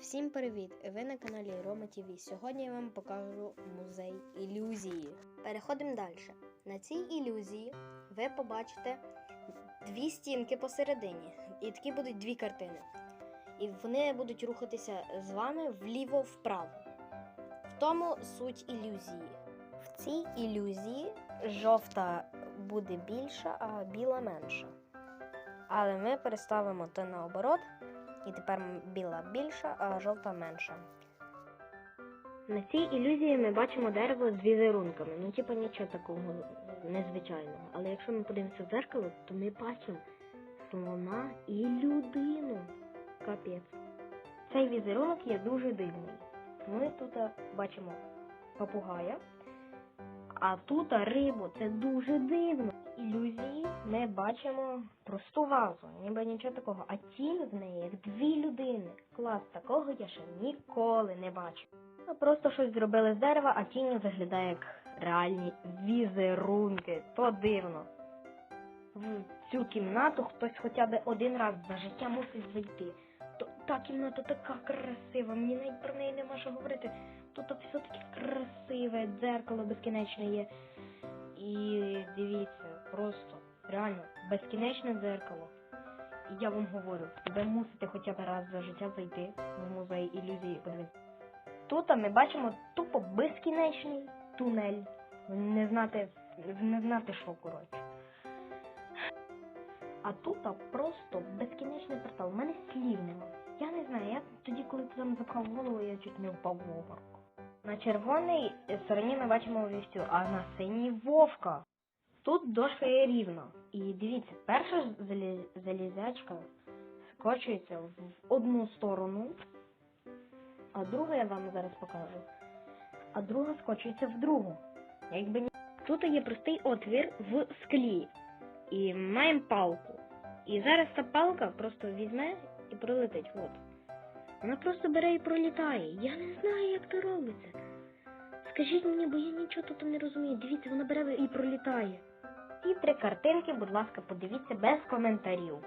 Всім привіт! Ви на каналі Рома ТВ. Сьогодні я вам покажу музей ілюзії. Переходимо далі. На цій ілюзії ви побачите дві стінки посередині, і такі будуть дві картини. І вони будуть рухатися з вами вліво-вправо. В тому суть ілюзії. В цій ілюзії жовта буде більша, а біла менша. Але ми переставимо то наоборот. І тепер біла більша, а жовта менша. На цій ілюзії ми бачимо дерево з візерунками. Ну, типу, нічого такого незвичайного. Але якщо ми подивимося в дзеркало, то ми бачимо слона і людину. Капець. Цей візерунок є дуже дивний. Ми тут бачимо попугая, а тут рибу. Це дуже дивно. Ілюзії ми бачимо просту вазу, ніби нічого такого. А тінь в неї як дві людини. Клас, такого я ще ніколи не бачив. Просто щось зробили з дерева, а тінь виглядає як реальні візерунки. То дивно. В цю кімнату хтось хоча б один раз за життя мусить зайти. То, та кімната така красива, мені навіть про неї нема що говорити. Тут все таке красиве, дзеркало безкінечне є. І дивіться, просто реально безкінечне дзеркало. І я вам говорю, ви мусите хоча б раз за життя зайти в музей ілюзії. Подивіться. Тут ми бачимо тупо безкінечний тунель. Не знати, не знати що, коротше. А тут просто безкінечний портал. У мене слів нема. Я не знаю, я тоді, коли там запхав голову, я чуть не впав в обморок. На червоній стороні ми бачимо вівцю, а на синій вовка. Тут дошка є рівна. І дивіться, перша залізячка скочується в одну сторону, а друга я вам зараз покажу. А друга скочується в другу. Якби ні. Тут є простий отвір в склі. І маємо палку. І зараз та палка просто візьме і пролетить. От. Вона просто бере і пролітає. Я не знаю, як. Скажіть мені, бо я нічого тут не розумію. Дивіться, вона бере і пролітає. Ці три картинки, будь ласка, подивіться без коментарів.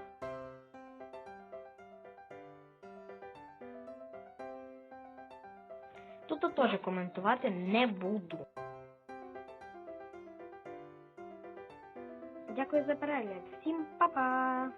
Тут теж коментувати не буду. Дякую за перегляд. Всім па-па!